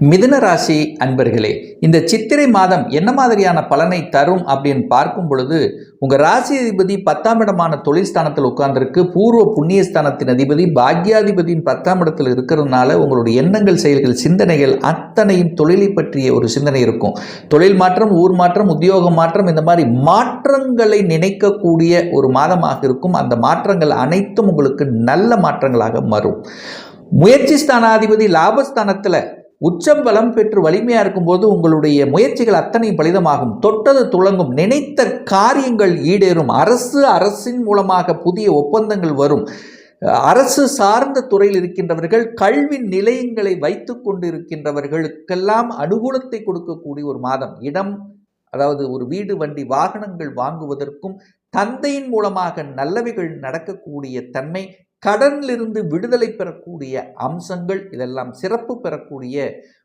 மிதுன ராசி அன்பர்களே இந்த சித்திரை மாதம் என்ன மாதிரியான பலனை தரும் அப்படின்னு பார்க்கும் பொழுது உங்கள் ராசி அதிபதி பத்தாம் இடமான தொழில் ஸ்தானத்தில் பூர்வ புண்ணிய ஸ்தானத்தின் அதிபதி பாக்யாதிபதியின் பத்தாம் இடத்தில் இருக்கிறதுனால உங்களுடைய எண்ணங்கள் செயல்கள் சிந்தனைகள் அத்தனையும் தொழிலை பற்றிய ஒரு சிந்தனை இருக்கும். தொழில் மாற்றம் ஊர் மாற்றம் உத்தியோக மாற்றம் இந்த மாதிரி மாற்றங்களை நினைக்கக்கூடிய ஒரு மாதமாக இருக்கும். அந்த மாற்றங்கள் அனைத்தும் உங்களுக்கு நல்ல மாற்றங்களாக மாறும். முயற்சி ஸ்தானாதிபதி லாபஸ்தானத்தில் உச்சம் பலம் பெற்று வலிமையாக இருக்கும்போது உங்களுடைய முயற்சிகள் அத்தனை பலிதமாகும். தொட்டது துளங்கும். நினைத்த காரியங்கள் ஈடேறும். அரசு அரசின் மூலமாக புதிய ஒப்பந்தங்கள் வரும். அரசு சார்ந்த துறையில் இருக்கின்றவர்கள் கல்வி நிலையங்களை வைத்து கொண்டிருக்கின்றவர்களுக்கெல்லாம் அனுகூலத்தை கொடுக்கக்கூடிய ஒரு மாதம். இடம் அதாவது ஒரு வீடு வண்டி வாகனங்கள் வாங்குவதற்கும் தந்தையின் மூலமாக நல்லவைகள் நடக்கக்கூடிய தன்மை கடனிலிருந்து விடுதலை பெறக்கூடிய அம்சங்கள் இதெல்லாம் சிறப்பு பெறக்கூடிய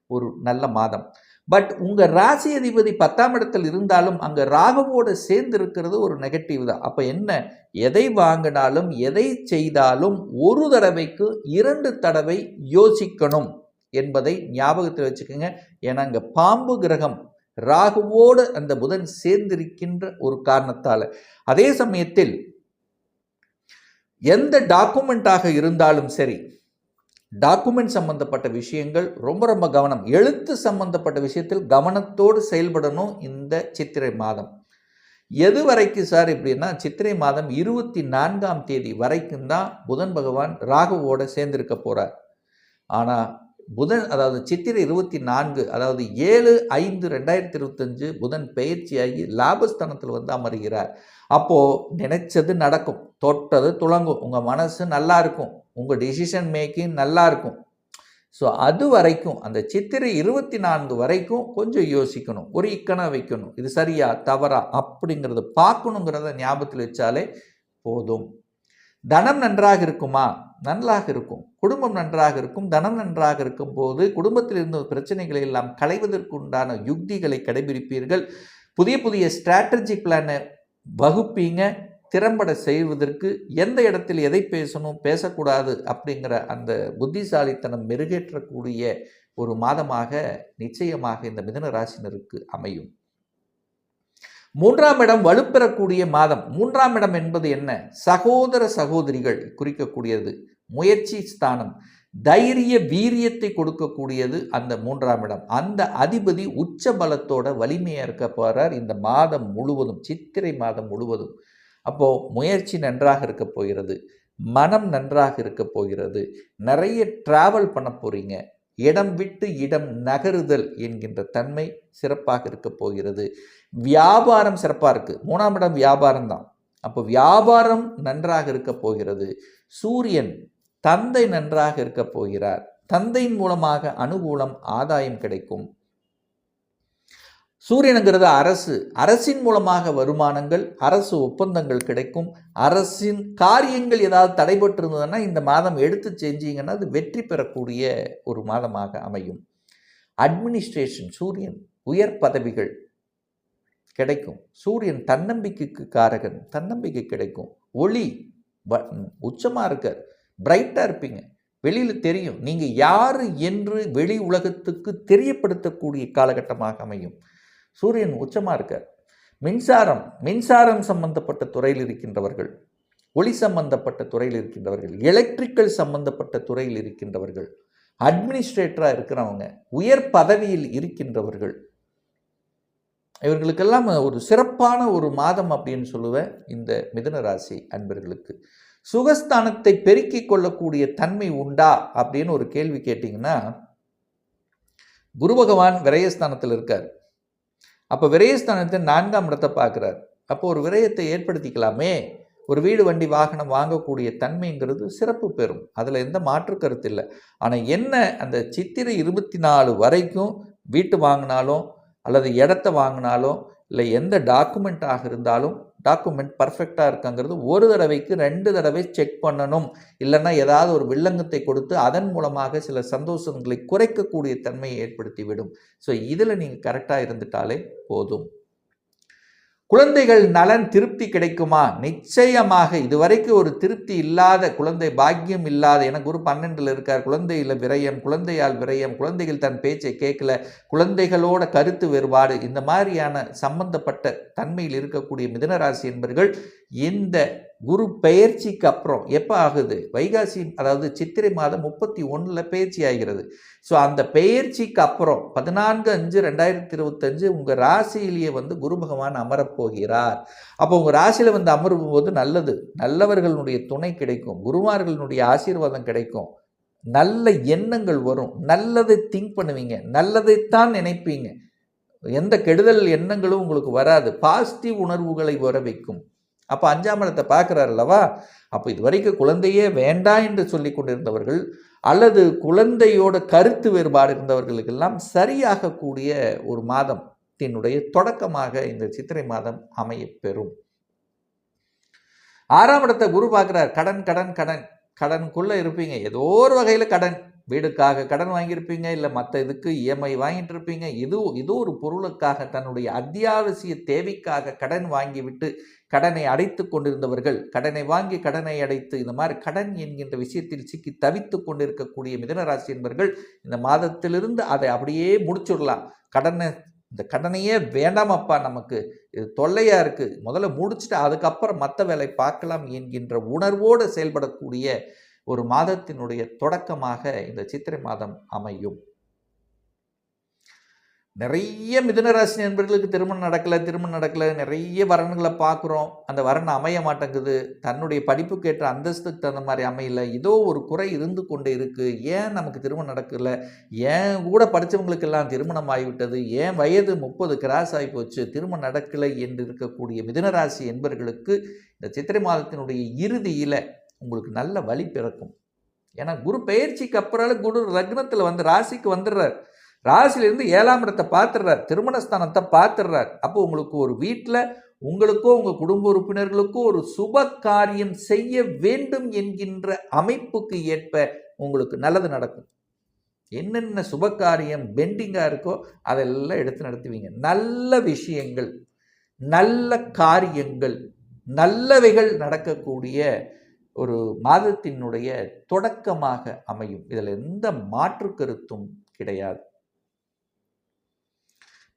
ஒரு நல்ல மாதம். பட் உங்கள் ராசி அதிபதி பத்தாம் இடத்தில் இருந்தாலும் அங்கே ராகுவோடு சேர்ந்து இருக்கிறது ஒரு நெகட்டிவ் தான். அப்போ என்ன? எதை வாங்கினாலும் எதை செய்தாலும் ஒரு தடவைக்கு இரண்டு தடவை யோசிக்கணும் என்பதை ஞாபகத்தில் வச்சுக்கோங்க. ஏன்னா அங்கே பாம்பு கிரகம் ராகுவோடு அந்த புதன் சேர்ந்திருக்கின்ற ஒரு காரணத்தால். அதே சமயத்தில் எந்த டாக்குமெண்ட்டாக இருந்தாலும் சரி டாக்குமெண்ட் சம்பந்தப்பட்ட விஷயங்கள் ரொம்ப ரொம்ப கவனம். எழுத்து சம்பந்தப்பட்ட விஷயத்தில் கவனத்தோடு செயல்படணும் இந்த சித்திரை மாதம். எது வரைக்கும் சார் இப்படின்னா சித்திரை மாதம் இருபத்தி நான்காம் தேதி வரைக்கும் தான் புதன் பகவான் ராகுவோட சேர்ந்திருக்க போகிறார் ஆனால் புதன் அதாவது சித்திரை இருபத்தி நான்கு அதாவது ஏழு ஐந்து ரெண்டாயிரத்தி இருபத்தஞ்சு புதன் பயிற்சியாகி லாபஸ்தானத்தில் வந்து அமர்கிறார். அப்போது நினைச்சது நடக்கும். தொட்டது துளங்கும். உங்கள் மனசு நல்லா இருக்கும். உங்கள் டிசிஷன் மேக்கிங் நல்லா இருக்கும். ஸோ அது வரைக்கும் அந்த சித்திரை இருபத்தி நான்கு வரைக்கும் கொஞ்சம் யோசிக்கணும். ஒரு இக்கணம் வைக்கணும். இது சரியா தவறா அப்படிங்கிறத பார்க்கணுங்கிறத ஞாபகத்தில் வச்சாலே போதும். தனம் நன்றாக இருக்குமா? நன்றாக இருக்கும். குடும்பம் நன்றாக இருக்கும். தனம் நன்றாக இருக்கும் போது குடும்பத்தில் இருந்த பிரச்சனைகளை எல்லாம் களைவதற்கு உண்டான யுக்திகளை கடைபிடிப்பீர்கள். புதிய புதிய ஸ்ட்ராட்டஜி பிளானை வகுப்பீங்க. திறம்பட செய்வதற்கு எந்த இடத்தில் எதை பேசணும் பேசக்கூடாது அப்படிங்கிற அந்த புத்திசாலித்தனம் மெருகேற்றக்கூடிய ஒரு மாதமாக நிச்சயமாக இந்த மிதன ராசினருக்கு அமையும். மூன்றாம் இடம் வலுப்பெறக்கூடிய மாதம். மூன்றாம் இடம் என்பது என்ன? சகோதர சகோதரிகள் குறிக்கக்கூடியது முயற்சி ஸ்தானம். தைரிய வீரியத்தை கொடுக்கக்கூடியது அந்த மூன்றாம் இடம். அந்த அதிபதி உச்ச பலத்தோட வலிமையாக இருக்க போகிறார் இந்த மாதம் முழுவதும் சித்திரை மாதம் முழுவதும். அப்போது முயற்சி நன்றாக இருக்க போகிறது மனம் நன்றாக இருக்க போகிறது. நிறைய டிராவல் பண்ண போகிறீங்க இடம் விட்டு இடம் நகருதல் என்கின்ற தன்மை சிறப்பாக இருக்க போகிறது. வியாபாரம் சிறப்பாக இருக்குது மூணாம் இடம் வியாபாரம் தான். அப்போ வியாபாரம் நன்றாக இருக்க போகிறது. சூரியன் தந்தை நன்றாக இருக்க போகிறார். தந்தையின் மூலமாக அனுகூலம் ஆதாயம் கிடைக்கும். சூரியனுங்கிறது அரசு. அரசின் மூலமாக வருமானங்கள் அரசு ஒப்பந்தங்கள் கிடைக்கும். அரசின் காரியங்கள் ஏதாவது தடைபட்டு இருந்ததுன்னா இந்த மாதம் எடுத்து செஞ்சீங்கன்னா அது வெற்றி பெறக்கூடிய ஒரு மாதமாக அமையும். அட்மினிஸ்ட்ரேஷன் சூரியன் உயர் பதவிகள் கிடைக்கும். சூரியன் தன்னம்பிக்கைக்கு காரகன் தன்னம்பிக்கை கிடைக்கும். ஒளி உச்சமாக இருக்கார். பிரைட்டாக இருப்பீங்க. வெளியில் தெரியும். நீங்கள் யார் என்று வெளி உலகத்துக்கு தெரியப்படுத்தக்கூடிய காலகட்டமாக அமையும். சூரியன் உச்சமாக இருக்கார். மின்சாரம் மின்சாரம் சம்பந்தப்பட்ட துறையில் இருக்கின்றவர்கள் ஒளி சம்பந்தப்பட்ட துறையில் இருக்கின்றவர்கள் எலக்ட்ரிக்கல் சம்பந்தப்பட்ட துறையில் இருக்கின்றவர்கள் அட்மினிஸ்ட்ரேட்டராக இருக்கிறவங்க உயர் பதவியில் இருக்கின்றவர்கள். இவர்களுக்கெல்லாம் ஒரு சிறப்பான ஒரு மாதம் அப்படின்னு சொல்லுவேன் இந்த மிதன ராசி அன்பர்களுக்கு. சுகஸ்தானத்தை பெருக்கிக் கொள்ளக்கூடிய தன்மை உண்டா அப்படின்னு ஒரு கேள்வி கேட்டிங்கன்னா குரு பகவான் விரயஸ்தானத்தில் இருக்கார். அப்போ விரயஸ்தானத்தை நான்காம் இடத்தை பார்க்குறார். அப்போ ஒரு விரயத்தை ஏற்படுத்திக்கலாமே. ஒரு வீடு வண்டி வாகனம் வாங்கக்கூடிய தன்மைங்கிறது சிறப்பு பெறும். அதில் எந்த மாற்று கருத்து இல்லை. ஆனால் என்ன அந்த சித்திரை இருபத்தி நாலு வரைக்கும் வீட்டு வாங்கினாலும் அல்லது இடத்த வாங்கினாலும் இல்லை எந்த டாக்குமெண்ட்டாக இருந்தாலும் டாக்குமெண்ட் பர்ஃபெக்டாக இருக்காங்கிறது ஒரு தடவைக்கு ரெண்டு தடவை செக் பண்ணணும். இல்லைன்னா ஏதாவது ஒரு வில்லங்கத்தை கொடுத்து அதன் மூலமாக சில சந்தோஷங்களை குறைக்கக்கூடிய தன்மையை ஏற்படுத்தி விடும் ஸோ இதில் நீங்கள் கரெக்டாக இருந்துட்டாலே போதும். குழந்தைகள் நலன் திருப்தி கிடைக்குமா? நிச்சயமாக. இதுவரைக்கும் ஒரு திருப்தி இல்லாத குழந்தை பாக்கியம் இல்லாத என குரு பன்னெண்டில் இருக்கார். குழந்தையில் விரயம் குழந்தையால் விரயம் குழந்தைகள் தன் பேச்சை கேட்கல குழந்தைகளோட கருத்து வேறுபாடு இந்த மாதிரியான சம்பந்தப்பட்ட தன்மையில் இருக்கக்கூடிய மிதனராசி என்பர்கள் இந்த குரு பெயர்ச்சிக்கு அப்புறம் எப்போ ஆகுது? வைகாசி அதாவது சித்திரை மாதம் முப்பத்தி ஒன்றில் பயிற்சி ஆகிறது. ஸோ அந்த பெயர்ச்சிக்கு அப்புறம் பதினான்கு அஞ்சு ரெண்டாயிரத்தி இருபத்தஞ்சு உங்கள் ராசியிலேயே வந்து குரு பகவான் அமரப்போகிறார் அப்போ உங்கள் ராசியில் வந்து அமரும் போது நல்லது. நல்லவர்களுடைய துணை கிடைக்கும். குருமார்களுடைய ஆசீர்வாதம் கிடைக்கும். நல்ல எண்ணங்கள் வரும். நல்லதை திங்க் பண்ணுவீங்க. நல்லதைத்தான் நினைப்பீங்க. எந்த கெடுதல் எண்ணங்களும் உங்களுக்கு வராது. பாசிட்டிவ் உணர்வுகளை வர வைக்கும். அப்போ அஞ்சாம் இடத்தை பார்க்குறாரு அல்லவா? அப்போ இது வரைக்கும் குழந்தையே வேண்டாம் என்று சொல்லி கொண்டிருந்தவர்கள் அல்லது குழந்தையோட கருத்து வேறுபாடு இருந்தவர்களுக்கெல்லாம் சரியாகக்கூடிய ஒரு மாதம் மாதத்தினுடைய தொடக்கமாக இந்த சித்திரை மாதம் அமையப்பெறும். ஆறாம் இடத்தை குரு பார்க்குறார். கடன் கடன் கடன். கடனுக்குள்ளே இருப்பீங்க. ஏதோ ஒரு வகையில் கடன். வீடுக்காக கடன் வாங்கியிருப்பீங்க இல்லை மற்ற இதுக்கு இஎம்ஐ வாங்கிட்டு இருப்பீங்க. இது இது ஒரு பொருளுக்காக தன்னுடைய அத்தியாவசிய தேவைக்காக கடன் வாங்கிவிட்டு கடனை அடைத்து கொண்டிருந்தவர்கள் கடனை வாங்கி கடனை அடைத்து இந்த மாதிரி கடன் என்கின்ற விஷயத்தில் சிக்கி தவித்து கொண்டிருக்கக்கூடிய மிதனராசி என்பவர்கள் இந்த மாதத்திலிருந்து அதை அப்படியே முடிச்சுடலாம். கடனை இந்த கடனையே வேண்டாமப்பா நமக்கு. இது தொல்லையாக இருக்குது முதல்ல முடிச்சுட்டு அதுக்கப்புறம் மற்ற வேலை பார்க்கலாம் என்கின்ற உணர்வோடு செயல்படக்கூடிய ஒரு மாதத்தினுடைய தொடக்கமாக இந்த சித்திரை மாதம் அமையும். நிறைய மிதுனராசி நண்பர்களுக்கு திருமணம் நடக்கலை திருமணம் நடக்கலை நிறைய வரன்களை பார்க்குறோம். அந்த வரன் அமைய மாட்டேங்குது. தன்னுடைய படிப்புக்கு ஏற்ற அந்தஸ்துக்கு தகுந்த மாதிரி அமையல. ஏதோ ஒரு குறை இருந்து கொண்டே இருக்குது ஏன் நமக்கு திருமணம் நடக்கலை? ஏன் கூட படித்தவங்களுக்கெல்லாம் திருமணம் ஆகிவிட்டது? ஏன் வயது முப்பது கிராஸ் ஆகி போச்சு? திருமணம் நடக்கலை என்று இருக்கக்கூடிய மிதுனராசி என்பர்களுக்கு இந்த சித்திரை மாதத்தினுடைய இறுதியில் உங்களுக்கு நல்ல வழி பிறக்கும். ஏன்னா குரு பயிற்சிக்கு அப்புறம் குரு லக்னத்தில் வந்து ராசிக்கு வந்துடுறார். ராசிலேருந்து ஏழாம் இடத்தை பார்த்துடுறார் திருமணஸ்தானத்தை பார்த்துடுறார். அப்போ உங்களுக்கு ஒரு வீட்டில் உங்களுக்கோ உங்கள் குடும்ப உறுப்பினர்களுக்கோ ஒரு சுப காரியம் செய்ய வேண்டும் என்கின்ற அமைப்புக்கு ஏற்ப உங்களுக்கு நல்லது நடக்கும். என்னென்ன சுப காரியம் பெண்டிங்காக இருக்கோ அதெல்லாம் எடுத்து நடத்துவீங்க. நல்ல விஷயங்கள் நல்ல காரியங்கள் நல்லவைகள் நடக்கக்கூடிய ஒரு மாதத்தினுடைய தொடக்கமாக அமையும். இதில் எந்த மாற்று கருத்தும் கிடையாது.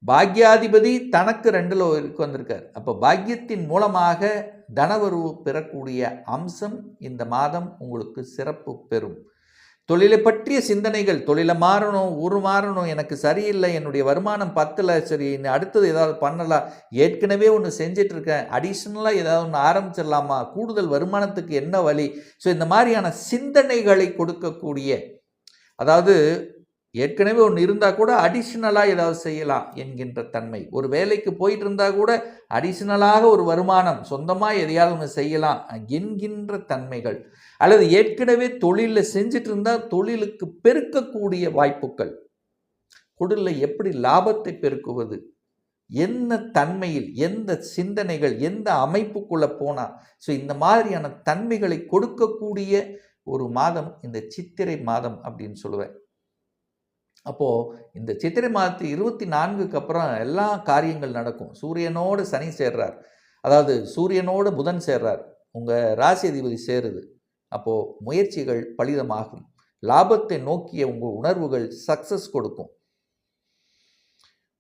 பாக்யாதிபதி தனக்கு ரெண்டில் இருக்கு வந்திருக்கார். அப்போ பாக்கியத்தின் மூலமாக தனவரவு பெறக்கூடிய அம்சம் இந்த மாதம் உங்களுக்கு சிறப்பு பெறும். தொழிலை பற்றிய சிந்தனைகள் தொழிலை மாறணும் ஊர் மாறணும் எனக்கு சரியில்லை என்னுடைய வருமானம் பத்தில் சரி அடுத்தது ஏதாவது பண்ணலாம். ஏற்கனவே ஒன்று செஞ்சிட்ருக்கேன் அடிஷ்னலாக ஏதாவது ஒன்று ஆரம்பிச்சிடலாமா? கூடுதல் வருமானத்துக்கு என்ன வழி? ஸோ இந்த மாதிரியான சிந்தனைகளை கொடுக்கக்கூடிய அதாவது ஏற்கனவே ஒன்று இருந்தால் கூட அடிஷ்னலாக ஏதாவது செய்யலாம் என்கின்ற தன்மை. ஒரு வேலைக்கு போயிட்டு இருந்தால் கூட அடிஷ்னலாக ஒரு வருமானம் சொந்தமாக எதையாவது ஒன்று செய்யலாம் என்கின்ற தன்மைகள். அல்லது ஏற்கனவே தொழிலில் செஞ்சுட்டு இருந்தால் தொழிலுக்கு பெருக்கக்கூடிய வாய்ப்புகள். குடலில் எப்படி லாபத்தை பெருக்குவது? என்ன தன்மையில் எந்த சிந்தனைகள் எந்த அமைப்புக்குள்ளே போனால் ஸோ இந்த மாதிரியான தன்மைகளை கொடுக்கக்கூடிய ஒரு மாதம் இந்த சித்திரை மாதம் அப்படின்னு சொல்லுவேன். அப்போது இந்த சித்திரை மாதத்து இருபத்தி நான்குக்கு அப்புறம் எல்லா காரியங்கள் நடக்கும். சூரியனோடு சனி சேர்றார். அதாவது சூரியனோடு புதன் சேர்றார். உங்கள் ராசி அதிபதி சேருது. அப்போது முயற்சிகள் பலிதமாகும். லாபத்தை நோக்கிய உங்கள் உணர்வுகள் சக்ஸஸ் கொடுக்கும்.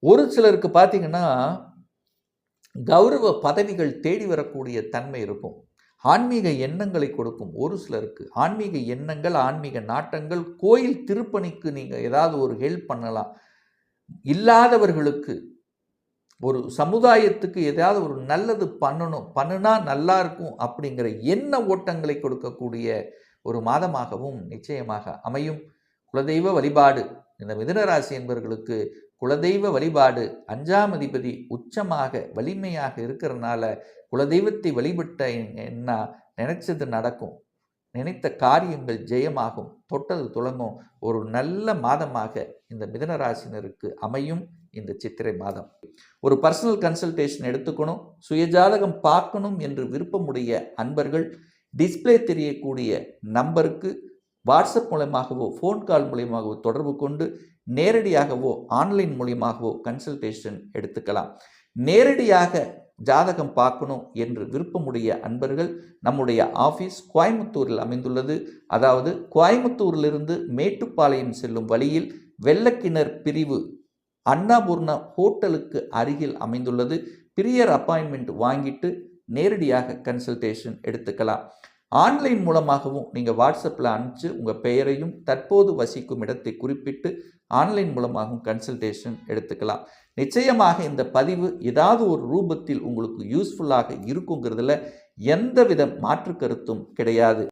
ஒரு சிலருக்கு பார்த்தீங்கன்னா கௌரவ பதவிகள் தேடி வரக்கூடிய தன்மை இருக்கும். ஆன்மீக எண்ணங்களை கொடுக்கும் ஒரு சிலருக்கு. ஆன்மீக எண்ணங்கள் ஆன்மீக நாட்டங்கள் கோயில் திருப்பணிக்கு நீங்கள் ஏதாவது ஒரு ஹெல்ப் பண்ணலாம். இல்லாதவர்களுக்கு ஒரு சமுதாயத்துக்கு ஏதாவது ஒரு நல்லது பண்ணணும். பண்ணுனா நல்லா இருக்கும் அப்படிங்கிற எண்ண ஓட்டங்களை கொடுக்கக்கூடிய ஒரு மாதமாகவும் நிச்சயமாக அமையும். குலதெய்வ வழிபாடு. இந்த மிதுனராசி என்பவர்களுக்கு குலதெய்வ வழிபாடு அஞ்சாம் அதிபதி உச்சமாக வலிமையாக இருக்கிறனால குலதெய்வத்தை வழிபட்ட என்ன நினைச்சது நடக்கும். நினைத்த காரியங்கள் ஜெயமாகும். தொட்டது துளங்கும் ஒரு நல்ல மாதமாக இந்த மிதனராசினருக்கு அமையும் இந்த சித்திரை மாதம். ஒரு பர்சனல் கன்சல்டேஷன் எடுத்துக்கணும். சுயஜாதகம் பார்க்கணும் என்று விருப்பமுடைய அன்பர்கள் டிஸ்பிளே தெரியக்கூடிய நம்பருக்கு வாட்ஸ்அப் மூலமாகவோ ஃபோன் கால் மூலயமாகவோ தொடர்பு கொண்டு நேரடியாகவோ ஆன்லைன் மூலியமாகவோ கன்சல்டேஷன் எடுத்துக்கலாம். நேரடியாக ஜாதகம் பார்க்கணும் என்று விருப்பமுடைய அன்பர்கள் நம்முடைய ஆஃபீஸ் கோயம்புத்தூரில் அமைந்துள்ளது. அதாவது கோயம்புத்தூரிலிருந்து மேட்டுப்பாளையம் செல்லும் வழியில் வெள்ளக்கிணர் பிரிவு அன்னபூர்ணா ஹோட்டலுக்கு அருகில் அமைந்துள்ளது. பிரியர் அப்பாயின்மெண்ட் வாங்கிட்டு நேரடியாக கன்சல்டேஷன் எடுத்துக்கலாம். ஆன்லைன் மூலமாகவும் நீங்கள் வாட்ஸ்அப்பில் அனுப்பிச்சு உங்கள் பெயரையும் தற்போது வசிக்கும் இடத்தை குறிப்பிட்டு ஆன்லைன் மூலமாகவும் கன்சல்டேஷன் எடுத்துக்கலாம். நிச்சயமாக இந்த பதிவு ஏதாவது ஒரு ரூபத்தில் உங்களுக்கு யூஸ்ஃபுல்லாக இருக்குங்கிறதுல எந்தவித மாற்று கருத்தும் கிடையாது.